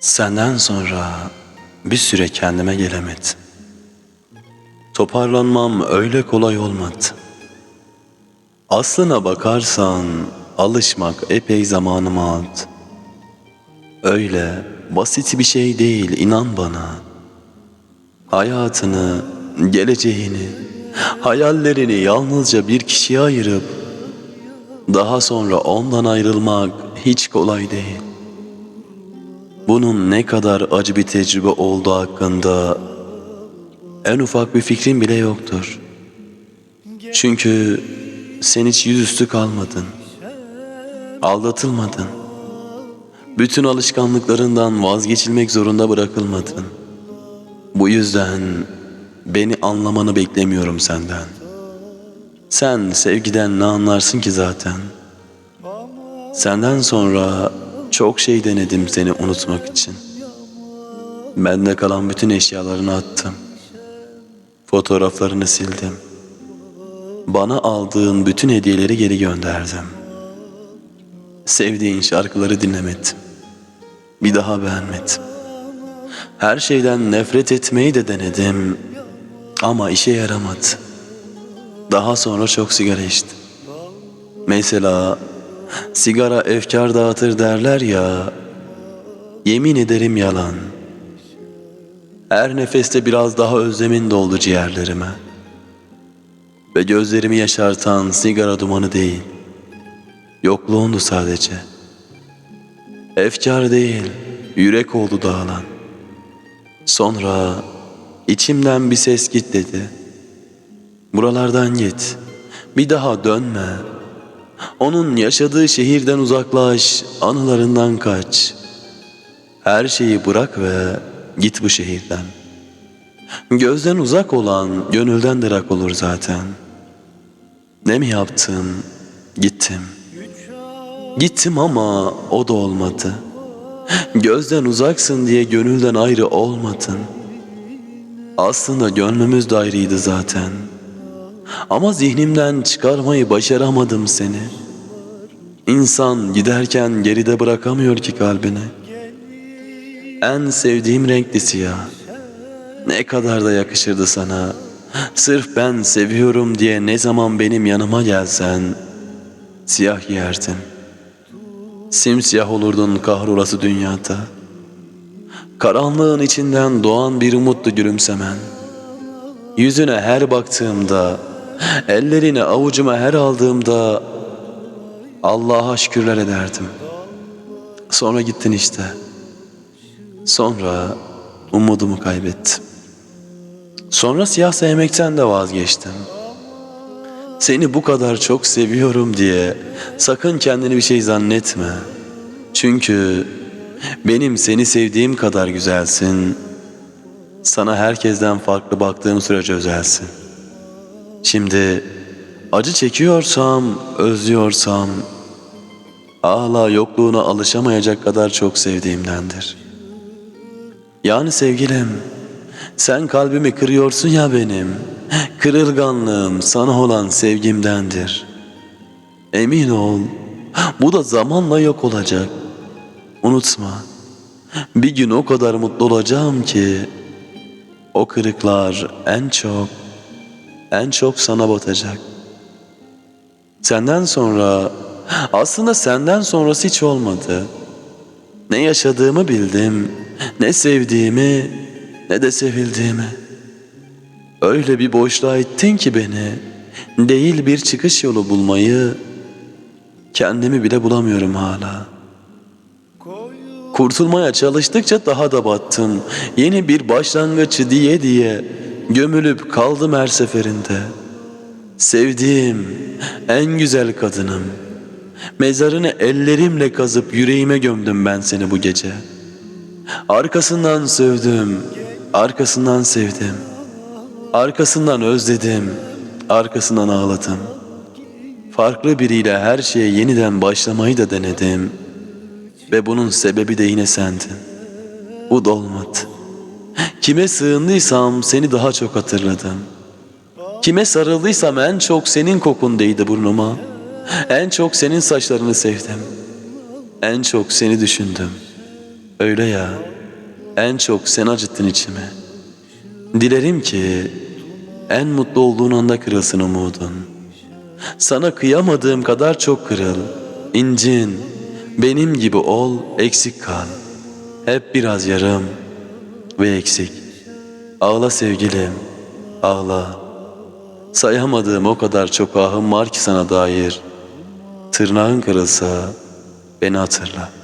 Senden sonra bir süre kendime gelemedim. Toparlanmam öyle kolay olmadı. Aslına bakarsan alışmak epey zamanımı aldı. Öyle basit bir şey değil inan bana. Hayatını, geleceğini, hayallerini yalnızca bir kişiye ayırıp daha sonra ondan ayrılmak hiç kolay değil. Bunun ne kadar acı bir tecrübe olduğu hakkında en ufak bir fikrim bile yoktur. Çünkü sen hiç yüzüstü kalmadın. Aldatılmadın. Bütün alışkanlıklarından vazgeçilmek zorunda bırakılmadın. Bu yüzden beni anlamanı beklemiyorum senden. Sen sevgiden ne anlarsın ki zaten? Senden sonra çok şey denedim seni unutmak için. Bende kalan bütün eşyalarını attım. Fotoğraflarını sildim. Bana aldığın bütün hediyeleri geri gönderdim. Sevdiğin şarkıları dinlemedim. Bir daha beğenmedim. Her şeyden nefret etmeyi de denedim ama işe yaramadı. Daha sonra çok sigara içtim. Mesela sigara efkar dağıtır derler ya. Yemin ederim yalan. Her nefeste biraz daha özlemin doldu ciğerlerime. Ve gözlerimi yaşartan sigara dumanı değil. Yokluğundu sadece. Efkar değil, yürek oldu dağılan. Sonra içimden bir ses git dedi. Buralardan git. Bir daha dönme. Onun yaşadığı şehirden uzaklaş, anılarından kaç. Her şeyi bırak ve git bu şehirden. Gözden uzak olan gönülden dırak olur zaten. Ne mi yaptım? Gittim. Gittim ama o da olmadı. Gözden uzaksın diye gönülden ayrı olmadın. Aslında gönlümüz de ayrıydı zaten. Ama zihnimden çıkarmayı başaramadım seni. İnsan giderken geride bırakamıyor ki kalbini. En sevdiğim renkli siyah. Ne kadar da yakışırdı sana. Sırf ben seviyorum diye ne zaman benim yanıma gelsen siyah giyerdin. Simsiyah olurdun kahrolası dünyada. Karanlığın içinden doğan bir umutlu gülümsemen. Yüzüne her baktığımda, ellerini avucuma her aldığımda Allah'a şükürler ederdim. Sonra gittin işte. Sonra umudumu kaybettim. Sonra siyah sevmekten de vazgeçtim. Seni bu kadar çok seviyorum diye sakın kendini bir şey zannetme. Çünkü benim seni sevdiğim kadar güzelsin. Sana herkesten farklı baktığım sürece özelsin. Şimdi acı çekiyorsam, özlüyorsam hala yokluğuna alışamayacak kadar çok sevdiğimdendir. Yani sevgilim, sen kalbimi kırıyorsun ya benim. Kırılganlığım sana olan sevgimdendir. Emin ol, bu da zamanla yok olacak. Unutma, bir gün o kadar mutlu olacağım ki o kırıklar en çok, en çok sana batacak. Senden sonra, aslında senden sonrası hiç olmadı. Ne yaşadığımı bildim, ne sevdiğimi, ne de sevildiğimi. Öyle bir boşluğa ittin ki beni, değil bir çıkış yolu bulmayı, kendimi bile bulamıyorum hala. Kurtulmaya çalıştıkça daha da battım. Yeni bir başlangıç diye diye gömülüp kaldım her seferinde. Sevdiğim en güzel kadınım. Mezarını ellerimle kazıp yüreğime gömdüm ben seni bu gece. Arkasından sövdüm, arkasından sevdim. Arkasından özledim, arkasından ağladım. Farklı biriyle her şeye yeniden başlamayı da denedim. Ve bunun sebebi de yine sendin. Bu da. Kime sığındıysam seni daha çok hatırladım. Kime sarıldıysam en çok senin kokun değdi burnuma. En çok senin saçlarını sevdim. En çok seni düşündüm. Öyle ya, en çok sen acıttın içimi. Dilerim ki en mutlu olduğun anda kırılsın umudun. Sana kıyamadığım kadar çok kırıl, incin, benim gibi ol, eksik kal. Hep biraz yarım ve eksik. Ağla sevgilim, ağla. Sayamadığım o kadar çok ahım var ki sana dair. Tırnağın kırılsa beni hatırla.